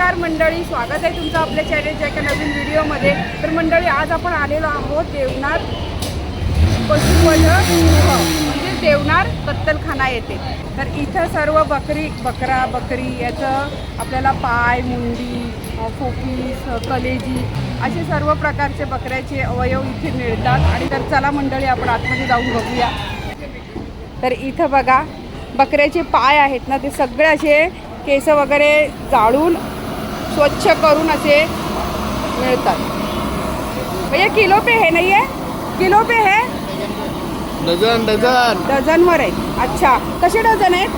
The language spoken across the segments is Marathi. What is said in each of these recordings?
नमस्कार मंडळी स्वागत आहे तुमचं आपल्या चॅनलच्या एका नवीन व्हिडिओमध्ये तर मंडळी आज आपण आलेलो आहोत देवनार पशुवध हो, म्हणजे देवनार कत्तलखाना येते तर इथं सर्व बकरी बकरा बकरी याचं आपल्याला पाय मुंडी फोकीस कलेजी असे सर्व प्रकारचे बकऱ्याचे अवयव इथे मिळतात. आणि तर चला मंडळी आपण आतमध्ये जाऊन बघूया. तर इथं बघा बकऱ्याचे पाय आहेत ना ते सगळे असे केस वगैरे जाळून स्वच्छ करून असे मिळतात. भैया किलो पे है नहीं है किलो पे है? Dozen dozen. डझनवर आहे. अच्छा. कसे डझन आहेत?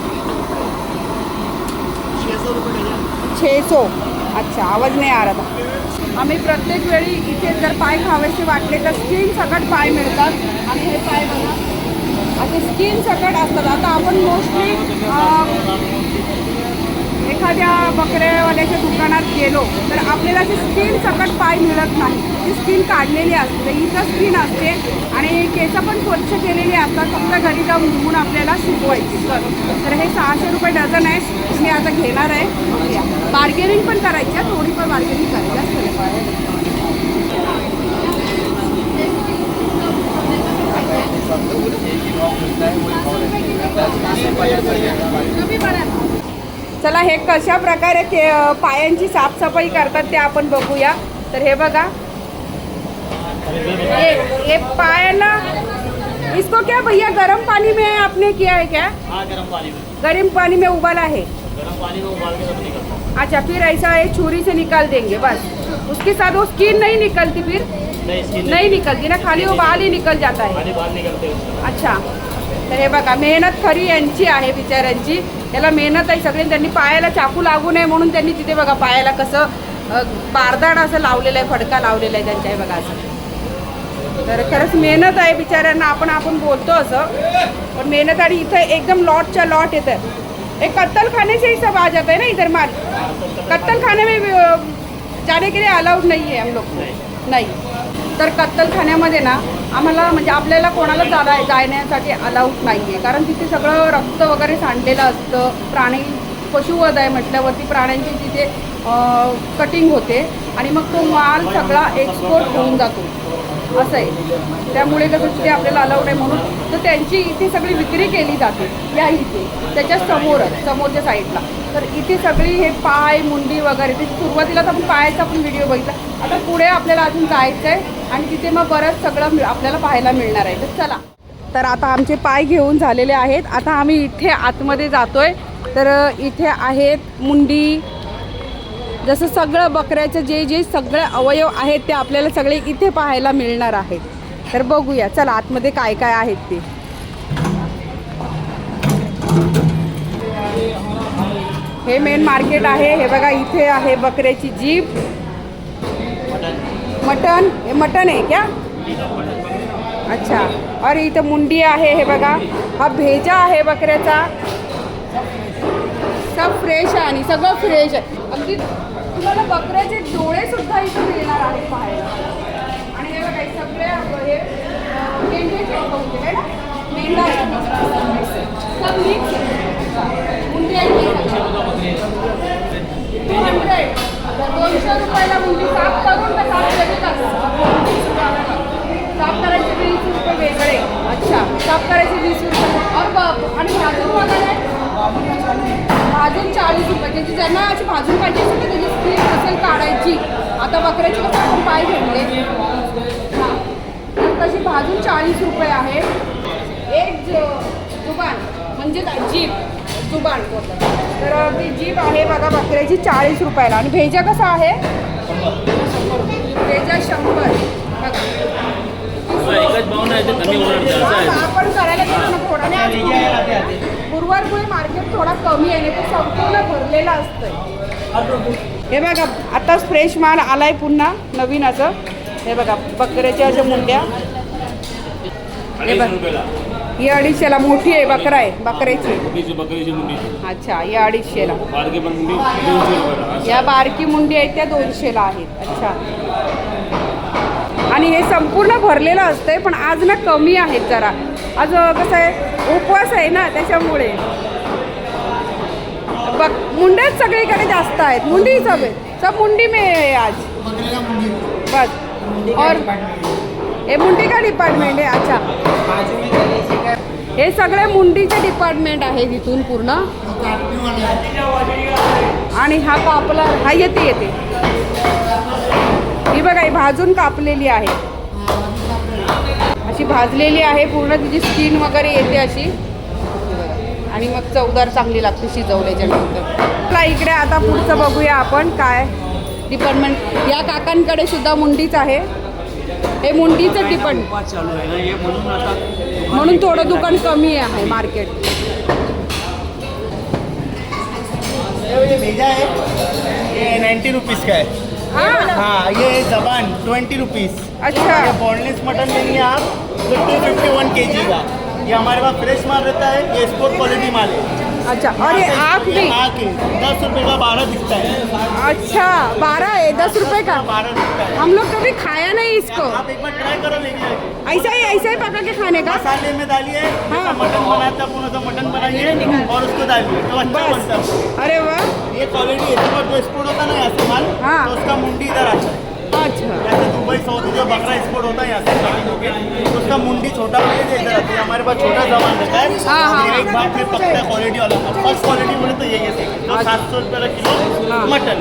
छे सो. अच्छा आवाज नाही आ रहा था आम्ही प्रत्येक वेळी इथे जर पाय खावेसे वाटले तर स्किन सकट पाय मिळतात. आणि हे पाय बघा. असे स्किन सकट असतात. आता आपण मोस्टली एखाद्या बकऱ्यावाल्याच्या दुकानात गेलो तर आपल्याला ती स्किन सकट पाय मिळत नाही. ती स्किन काढलेली असते इथं स्किन असते आणि केस पण स्वच्छ केलेली असतात फक्त घरी जाऊन धुवून आपल्याला शिकवायची तर तर हे सहाशे रुपये डझन आहे मी आता घेणार आहे. बार्गेनिंग पण करायची आहे थोडी पण बार्गेनिंग करायची असते चला हे कशा प्रकारे ते अ, पायांची साफसफाई करतात ते आपण बघूया. तर हे बघा. ये ये पाय ना इसको क्या भैया गर्म पानी में आपने किया है क्या? हाँ गर्म पानी में। गर्म पानी में उबाला है गर्म पानी में उबाल के सब निकलता अच्छा फिर ऐसा है छुरी से निकाल देंगे बस. उसके साथ वो स्किन नहीं निकलती फिर? नहीं नहीं निकलती। ना खाली वो बाल ही निकल जाता है. अच्छा तर हे बघा मेहनत खरी यांची आहे बिचाऱ्यांची. त्याला मेहनत आहे सगळी त्यांनी पायाला चाकू लागू नये म्हणून त्यांनी तिथे बघा पायाला कसं बारदाड असं लावलेलं आहे फडका लावलेला आहे त्यांच्या बघा असं. तर खरंच मेहनत आहे बिचाऱ्यांना आपण आपण बोलतो असं. पण मेहनत आणि इथं एकदम लॉटच्या लॉट येतं एक कत्तल खाने से सब आ जाता है ना इधर माल? कत्तल खाने में जाने के लिए अलाउड नहीं है हम लोग। को. नाही. तर कत्तलखान्यामध्ये ना आम्हाला म्हणजे आपल्याला कोणाला जाण्या जाण्यासाठी अलाउड नाही आहे कारण तिथे सगळं रक्त वगैरे सांडलेलं असतं. प्राणी पशुवध आहे म्हटल्यावरती प्राण्यांची तिथे कटिंग होते. आणि मग तो माल सगळा एक्सपोर्ट होऊन जातो. असं आहे. त्यामुळे कसं ते आपल्याला अलाउड आहे म्हणून तर त्यांची इथे सगळी विक्री केली जाते या इथे. त्याच्या समोरच समोरच्या साईडला तर इथे सगळी हे पाय मुंडी वगैरे ते सुरुवातीला तर आपण पायाचा पण व्हिडिओ बघितला. आता पुढे आपल्याला अजून जायचं आहे आणि तिथे मग बरंच सगळं मिळ- आपल्याला पाहायला मिळणार आहे. तर चला. तर आता आमचे पाय घेऊन झालेले आहेत. आता आम्ही इथे आतमध्ये जातोय. तर इथे आहेत मुंडी जसं सगळं बकऱ्याचं जे जे सगळे अवयव आहेत ते आपल्याला सगळे इथे पाहायला मिळणार आहेत. तर बघूया चला आतमध्ये काय काय आहेत ते. हे मेन मार्केट आहे हे बघा इथे आहे बकऱ्याची जीप मटन हे मटन आहे क्या? अच्छा अरे इथं मुंडी आहे हे बघा. हा भेजा आहे बकऱ्याचा. सब फ्रेश आहे आणि सगळं फ्रेश आहे. अगदी तुम्हाला बकऱ्याचे डोळे सुद्धा इथे मिळणार आहेत पाहायला आणि हे बघा सगळे हे मेंढ्याचे बहुतेक ना? मेंढा टू हंड्रेड दोनशे रुपयाला मुंडी साफ करून तर साफ लगेच साफ करायचे वीस रुपये वेगळे. अच्छा साफ करायचे वीस रुपये. और ब- आणि भाजून वगैरे भाजून चाळीस रुपये. त्याची ज्यांना अशी भाजून पाहिजे असेल तर त्याची स्क्रीन असेल काढायची. आता बकऱ्याची कसं आपण पाय घेतले? हां. तर तशी भाजून चाळीस रुपये आहे. एक ज जुबान. म्हणजे? जीप जुबान. तर ती जीप आहे बघा बकऱ्याची चाळीस रुपयाला. आणि भेजा कसा आहे? भेजा शंभर. बघा. आपण करायला गेलो ना थोडा नाही आज गुरुवारमुळे मार्केट थोडा कमी आहे नाही तर संपूर्ण भरलेलं असतं हे बघा आताच फ्रेश माल आलाय पुन्हा नवीन असं. हे बघा बकऱ्याच्या अशा मुंड्या. हे बघ ही अडीचशेला मोठी आहे बकरा आहे बकऱ्याची. अच्छा ही अडीचशेला. या बारकी मुंडी आहेत त्या दोनशेला आहेत. अच्छा. आणि हे संपूर्ण भरलेलं असतंय पण आज ना कमी आहेत जरा. आज कसं आहे? उपवास आहे ना त्याच्यामुळे. बघ मुंडेच सगळीकडे जास्त आहेत. मुंडी सब सब मुंडी में है आज. बस और हे मुंडी का डिपार्टमेंट आहे? अच्छा. हे सगळे मुंडीचे डिपार्टमेंट आहे इथून पूर्ण. आणि हा कापला हा येते येते. ही बघा ही भाजून कापलेली आहे. अशी भाजलेली आहे पूर्ण तिची स्किन वगैरे येते अशी आणि मग चवदार चांगली लागते शिजवल्याच्या नंतर आपला इकडे आता पुढचं बघूया आपण काय डिपार्टमेंट या काकांकडे सुद्धा मुंडीच आहे हे मुंडीचं डिपार्टमेंट चालू आहे म्हणून थोडं दुकान कमी आहे मार्केट नाईन्टी रुपीज़ काय है. हा हाँ ये जबान ट्वेंटी रुपीज़ अच्छा. ये बोनलेस मटन लेंगे आप तो two fifty one K G का ये हमारे पास फ्रेश माल रहता है ये स्पोर्ट क्वालिटी माल है. अच्छा और ये आँख भी? दस रुपये का बारह दिखता है। अच्छा बारह है दस रुपए का? बारह दिखता है। हम लोग कभी खाया नहीं इसको। आप एक बार ट्राई करो ऐसा ही ऐसा ही पका के खाने का? मसाले में डालिए हाँ। मटन बनाता कौन सा मटन बनाइए और उसको डालिए। तो अच्छा बनता है। अरे वाह। ये क्वालिटी है। तो जो एक्सपोर्ट होता है ना यहाँ से माल। हाँ। तो उसका मुंडी इधर आता है अच्छा जैसे दुबई सऊदी जो बकरा एक्सपोर्ट होता है यहाँ से होके उसका मुंडी छोटा होकर ये इधर आता है। हमारे पास छोटा सामान रहता है। हाँ, हाँ, ये एक भाग में पकता है क्वालिटी वाला। फ़र्स्ट क्वालिटी बोले तो यही है। सात सौ रुपये किलो हाँ। मटन।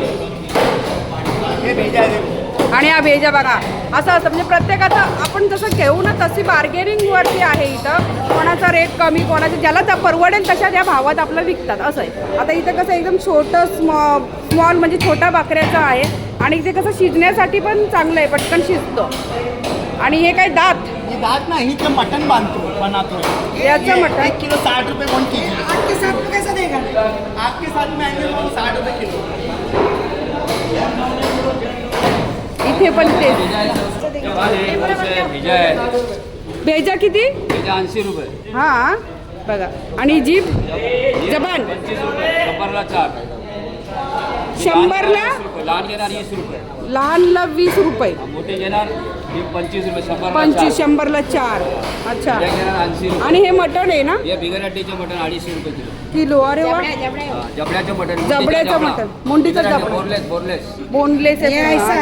ये भेजा है आणि हा भेजा बघा. असं असतं म्हणजे प्रत्येकाचा आपण जसं घेऊ ना तशी बार्गेनिंगवरती आहे इथं. कोणाचा रेट कमी कोणाचा ज्याला त्या परवडेल तशा त्या भावात आपलं विकतात. असं आहे. आता इथं कसं एकदम छोटं स्मॉ स्मॉल म्हणजे छोट्या बकऱ्याचं आहे. आणि इथे कसं शिजण्यासाठी पण चांगलं आहे पटकन शिजतं. आणि हे काय दात? ये दांत ना ही के मटन बांधते हो बनाते याचं मटण? एक किलो साठ रुपये वन के जी आपके साथ में कैसा देगा? आपके साथ में आएंगे तो साठ रुपये किलो. हे पण ते भेजा किती? ऐंशी रुपये हा बघा. आणि जीप जबान? पंचवीस चार. शंभरला? वीस रुपये. लहान घेणार वीस रुपये. लहानला वीस रुपये. मोठे घेणार ही पंचवीस रुपये शंभरला पंचवीस चार. शंभरला चार. अच्छा. घेणार ऐंशी रुपये. आणि हे मटण आहे ना? हे बिगर अड्डीचे मटण अडीचशे रुपये किलो. किलो अरे वा. हा, जबड्याचं मटण जबड्याचं मटण. मुंडीचं जबडा. बोरलेस बोरलेस बोनलेस ये ऐसा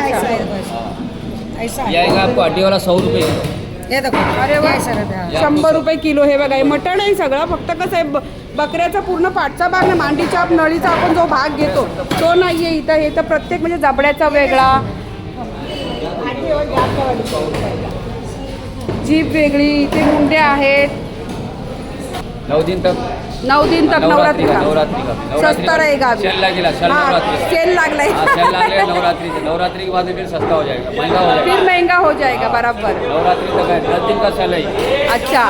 ऐसा ये सौ रुपये. किलो ये देखो अरे वा. सर है शंभर रुपये किलो हे बघा हे मटण आहे सगळं. फक्त कसं आहे ब- बकऱ्याचा पूर्ण पाठचा भाग ना मांडीच्या नळीचा आपण जो भाग घेतो तो नाहीये इथं. हे तर प्रत्येक म्हणजे जबड्याचा वेगळा. जीप वेगळी इथे मुंड्या आहेत. नऊ दिन तक नऊ दिन तक नवरात्रि का. नवरात्रि का. सस्ता रहेगा अभी सेल लगेगा सेल नवरात्री. सेल लागलाय. हाँ, सेल लगे नवरात्रि से नवरात्रि के बाद फिर सस्ता हो जाएगा महँगा हो फिर जाएगा. महँगा हो जाएगा बराबर. नवरात्रि तक है दस दिन का सेल है अच्छा.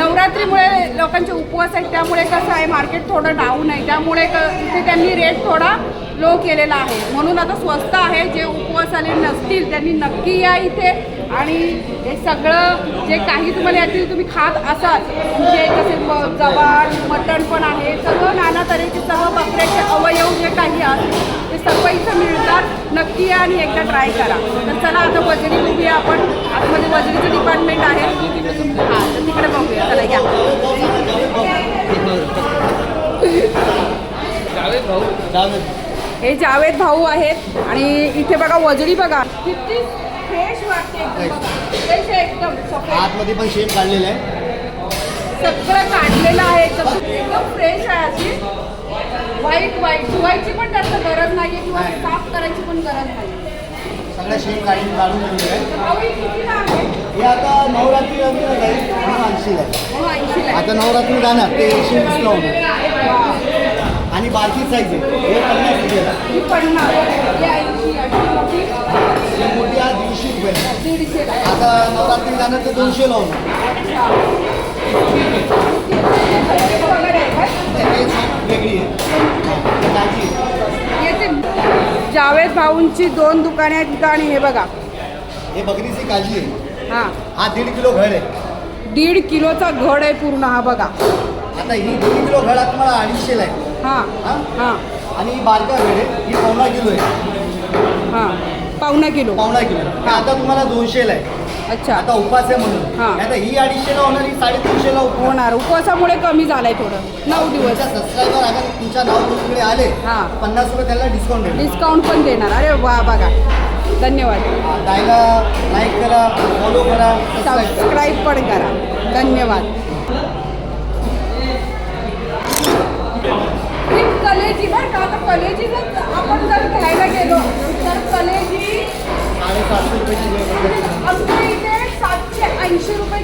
नवरात्रीमुळे लोकांचे उपवास आहेत त्यामुळे कसं आहे मार्केट थोडं डाऊन आहे. त्यामुळे क इथे त्यांनी रेट थोडा लो केलेला आहे. म्हणून आता स्वस्त आहे जे उपवास आले नसतील त्यांनी नक्की या इथे. आणि हे सगळं जे काही तुम्हाला यातील तुम्ही खात असाल म्हणजे जसे ब- जवान मटण पण आहे सगळं नाना तऱ्हेचे सर्व बकऱ्याचे अवयव जे काही आहेत ते सर्व इथं मिळतात. नक्की या आणि एकदा ट्राय करा. तर चला आता वजनी बघूया आपण. आतमध्ये वजनीचं डिपार्टमेंट आहे. हां तर तिकडे बघूया. चला या. जावेद हे जावेद भाऊ आहेत. आणि इथे बघा वजडी बघा. किती फ्रेश वाटते एकदम फ्रेश आतमध्ये पण शेप काढलेला आहे. सगळं काढलेलं आहे. एकदम एकदम फ्रेश आहे अशी. व्हाईट व्हाईट धुवायची पण जास्त गरज नाही आहे किंवा साफ करायची पण गरज नाही सगळ्या काढून काढून ठेवलेला आहे. भाऊ हे कितीला आहे? हे आता नवरात्री जाईल म्हणून आहे हो आहे. आता नवरात्री जाणार ते एकशे वीसला होणार आणि बारकी साईज आहे. हे पन्नास रुपयाला ही पन्नास. ही ऐंशी अशी मोठी ही मोठी आज दीडशे रुपयाला दीडशेला आहे. आता नवरात्री जाणार ते दोनशेला होणार वगैरे जावेद भाऊंची दोन दुकाने आहेत आणि हे बघा. हे बकरीची काळजी आहे. हां. हा दीड किलो घड आहे. दीड किलोचा घड आहे पूर्ण हा बघा. आता ही दीड किलो घड आता मला अडीचशेला आहे. हां. हा? आणि ही बारका घड आहे. ही पावणा किलो आहे. हां. पावणा किलो. पावणा किलो. आता तुम्हाला दोनशेला आहे. अच्छा. आता उपास आहे म्हणून. हां. आता ही अडीचशेला होणार ही साडेतीनशेला उपवास होणार. उपवासामुळे कमी झालाय थोडं. नऊ दिवस. तुमच्या सबस्क्रायबर अगर तुमच्या नाव तिकडे आले हां. पन्नास रुपये त्याला डिस्काउंट डिस्काउंट पण देणार. अरे वा बघा. धन्यवाद. जायला लाईक करा फॉलो करा सबस्क्राईब करा. सबस्क्राईब पण करा. धन्यवाद. ही कलेजी बरं का आता कलेजी जर आपण जर घ्यायला गेलो तर कलेजी साडेसातशे रुपयाची वेळ आमच्या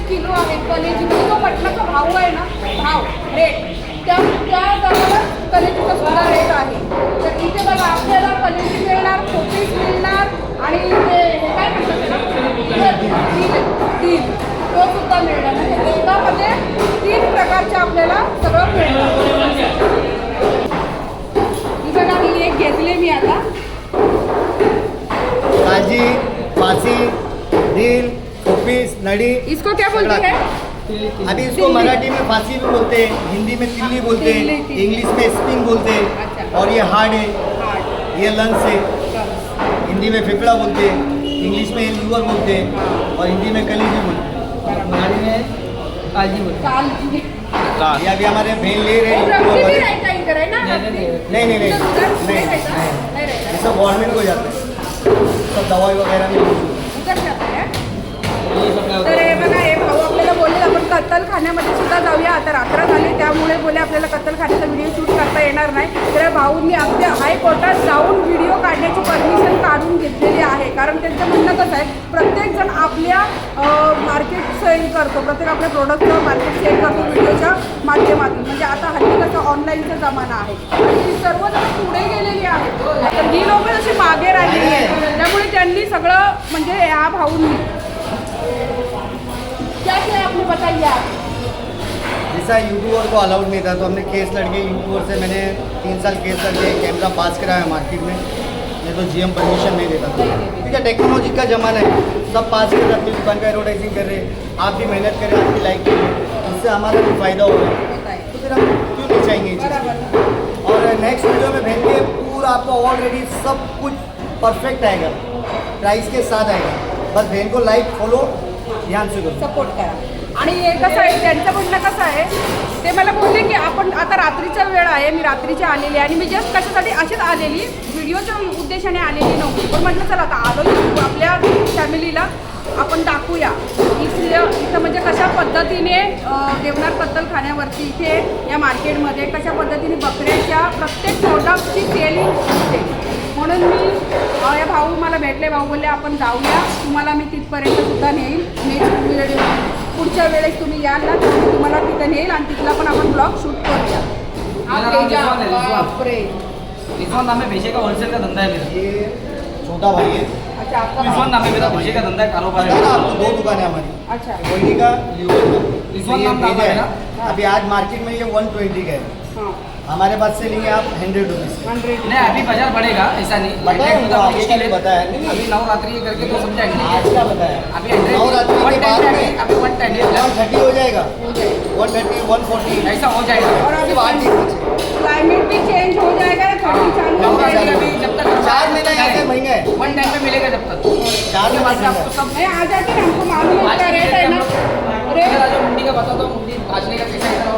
किलो आहे. कलेजी म्हणजे जो मटणाचा भाव आहे ना भाव रेट त्या त्या दराला कलेजीचा सुद्धा रेट आहे. तर इथे बघा आपल्याला कलेजी मिळणार कोपीस मिळणार आणि ते हे काय म्हणतात त्याला? तो सुद्धा मिळणार. म्हणजे एकामध्ये तीन प्रकारचे आपल्याला सगळं मिळणार. नड़ी। इसको क्या बोलते हैं? अभी इसको मराठी में फांसी भी बोलते हैं हिंदी में तिल्ली बोलते हैं इंग्लिश में स्पिंग बोलते हैं अच्छा। और ये हार्ड है। ये लंग्स है। हिंदी में फेफड़ा बोलते हैं इंग्लिश में लीवर बोलते हैं और हिंदी में कलीजी बोलते हैं। मराठी में काळजी बोलते काल ये अभी हमारे बहन ले रहे हैं है है ना? नहीं, नहीं, नहीं नहीं ये सब गवर्नमेंट को जाता है। सब दवाई वगैरह में तर हे बघा हे भाऊ आपल्याला बोलले आपण कत्तलखान्यामध्ये सुद्धा जाऊया. आता रात्र झाली त्यामुळे बोले आपल्याला कत्तलखान्याचा व्हिडिओ शूट करता येणार नाही. तर भाऊंनी आपल्या हायकोर्टात जाऊन व्हिडिओ काढण्याची परमिशन काढून घेतलेली आहे. कारण त्यांचं म्हणणं कसं आहे प्रत्येकजण आपल्या मार्केट सेल करतो. प्रत्येक आपल्या प्रोडक्टचं मार्केट सेल करतो व्हिडिओच्या माध्यमातून. म्हणजे आता हल्ली कसं ऑनलाईनचा जमाना आहे. ती सर्वजण पुढे गेलेली आहे तर ही लोकं जशी मागे राहिलेली आहेत. त्यामुळे त्यांनी सगळं म्हणजे ह्या भाऊंनी क्या क्या आपने बताइए आप? जैसा यूट्यूबर को अलाउड नहीं था तो हमने केस लड़के यूट्यूबर से मैंने तीन साल केस लड़के कैमरा पास कराया मार्केट में। नहीं तो जीएम परमिशन नहीं देता था। ठीक है टेक्नोलॉजी का ज़माना है। सब पास कर अपनी दुकान का एडवर्टाइजिंग कर रहे हैं। आप भी मेहनत करें आपकी लाइक करें। उससे हमारा भी फ़ायदा हो रहा है। तो फिर हम क्यों नहीं चाहेंगे और नेक्स्ट वीडियो में भेज के पूरा आपको ऑलरेडी सब कुछ परफेक्ट आएगा। प्राइस के साथ आएगा। बस बहन को लाइक फॉलो ध्यान से करो। सपोर्ट करा. आणि हे कसं आहे त्यांचं म्हणणं कसं आहे ते मला बोलले की आपण आता रात्रीचा वेळ आहे मी रात्रीची आलेली आहे आणि मी जस्ट कशासाठी अशीच आलेली व्हिडिओच्या उद्देशाने आलेली नव्हती. पण म्हटलं चला आता आलो आपल्या फॅमिलीला आपण दाखवूया. इथलं इथं म्हणजे कशा पद्धतीने देवनार पत्तल खाण्यावरती इथे या मार्केटमध्ये कशा पद्धतीने बकऱ्याच्या प्रत्येक प्रोडक्टची सेलिंग होते. भाऊ मला भेटले भाऊ बोलले आपण जाऊया. तुम्हाला मी तिथपर्यंत सुद्धा नेईल नेक्स्ट पुढच्या वेळेस तुम्ही याल ना तर मी तुम्हाला तिथं नेईल आणि तिथला पण आपण ब्लॉग शूट करूया. आपले जा- है। बापरे. रिजवान नाम है भेजे का होलसेल का धंधा है मेरा? ये छोटा भाई है। अच्छा आपका रिजवान नाम है मेरा भेजे का धंधा है कारोबार पता ना है आपको दो दुकान है हमारी। अच्छा। कोयली का? लीवर का रिजवान तो ये नाम भेजा है। है ना? अभी आज मार्केट में ये वन ट्वेंटी का है। हां। हमारे पास से लेंगे आप हंड्रेड रुपीज़ नहीं अभी बाज़ार बढ़ेगा ऐसा नहीं। बताया उनको, तो मुश्किल है। बताया नहीं। अभी नवरात्रि करके तो समझाएँगे आज क्या बताया? अभी हंड्रेड नवरात्रि वन बाद में अभी वन टेन वन थर्टी हो जाएगा। वन थर्टी वन फोर्टी ऐसा हो जाएगा। और अभी क्लाइमेट भी चेंज हो जाएगा थर्टी चालू हो नवरात्रि जाएगी। अभी जब तक चार महीना यहाँ से है। वन टाइम पे मिलेगा जब तक। चार उसके बाद से महीना आपको सब नहीं आ जाते ना हमको मालूम है इसका रेट है ना। रेट मुंडी का बता दो मुंडी भाजने का कैसा हो?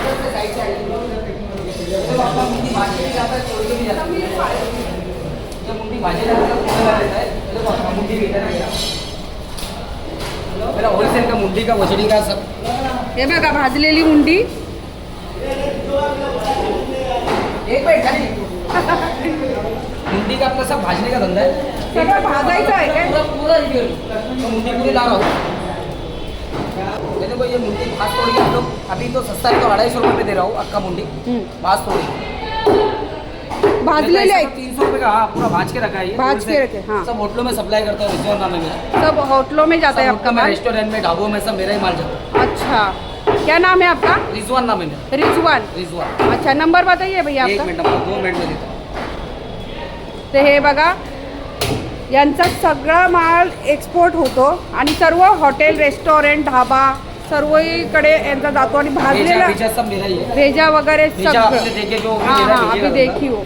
है है है है तो होलसेल का मुंडी का का सब हे बघा भाजलेली मुंडी. एक मिनट खाली मुंडी का अपना सब भाजने का धंधा है सगळं भाजायचं आहे काय? पूरा पूरा मुंडी पूरी ला रहा ये देखो ये मुंडी भाज तोड़ के हम लोग अभी तो सस्ता है तो अढ़ाई सौ रुपये में दे रहा हूँ अक्का मुंडी। भाज तोड़ के। भाजलेले आहेत तीन सौ रुपये का हाँ पूरा भाज के रखा है ये। भाज के रखे, हाँ। सब होटलों में सप्लाई करता है रिजॉर्ट नाम है मेरा सब होटलों में जाता है आपका में रेस्टोरेंट में ढाबों में सब मेरा ही माल जाता अच्छा। क्या नाम है आपका? है रिजवान नाम है मेरा रिजवान। रिजवान। अच्छा नंबर बताइए भैया एक आपका। मिनट आपको दो मिनट में देता हूँ। तर हे बघा यांचा सगळा माल एक्सपोर्ट होतो आणि सर्व हॉटेल रेस्टॉरंट ढाबा सर्वकडे यांचा जातो आणि भेजा भाजलेला भेजा सब मेरा ही है भेजा वगैरे भेजा आपने सगळं देखे जो हाँ मेरा हाँ भेजे अभी का देखी हो.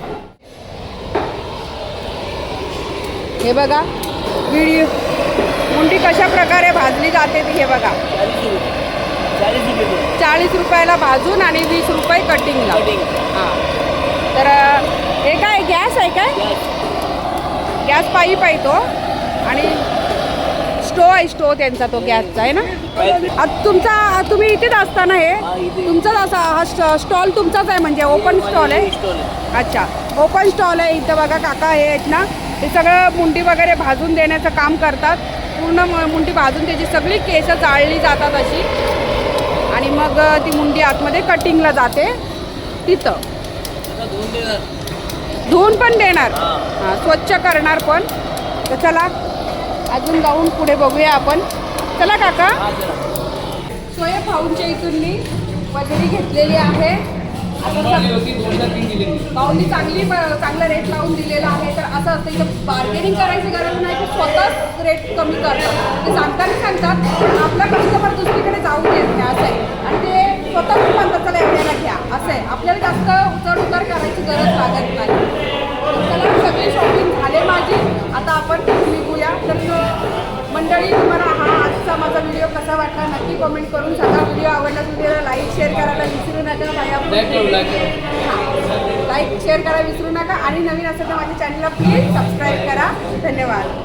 हे बघा व्हिडिओ. मुंडी कशा प्रकारे भाजली जाते ती हे बघा. चाळीस रुपयाला भाजून आणि वीस रुपये कटिंगला हां. तर हे काय गॅस आहे काय? गॅस पाईप आहे तो. आणि स्टो आहे स्टो त्यांचा तो गॅसचा आहे ना? तुमचा तुम्ही इथेच असता ना हे तुमचाच असा हा स्ट- स्टॉल तुमचाच आहे म्हणजे ओपन स्टॉल आहे? अच्छा ओपन स्टॉल आहे इथं बघा काका हे आहेत ना ते सगळं मुंडी वगैरे भाजून देण्याचं काम करतात. पूर्ण मुंडी भाजून त्याची सगळी केसं चाळली जातात अशी. आणि मग ती मुंडी आतमध्ये कटिंगला जाते. तिथं धुवून पण देणार. हां स्वच्छ करणार पण. तर चला अजून जाऊन पुढे बघूया आपण. चला काका. सोया भाऊंच्या इथून मी वजरी घेतलेली आहे. भाऊंनी चांगली चांगला रेट लावून दिलेला आहे. तर असं असतं इथं बार्गेनिंग करायची गरज नाही की स्वतःच रेट कमी करतात. ते सांगताना सांगतात आपला कस्टमर दुसरीकडे जाऊ देत नाही असं आहे. आणि ते स्वतः म्हणतात चला एवढ्याला घ्या असं आहे. आपल्याला जास्त उचड उतार करायची गरज लागत नाही. चला सगळी शॉपिंग झाले माझी. आता आपण निघूया. तर मंडळी तुम्हाला हा आजचा माझा व्हिडिओ कसा वाटला? नक्की कमेंट करून सांगा. व्हिडिओ आवडला व्हिडिओला लाईक शेअर करायला विसरू नका. लाईक शेअर करायला विसरू नका. आणि नवीन असेल तर माझ्या चॅनलला प्लीज सबस्क्राईब करा. धन्यवाद.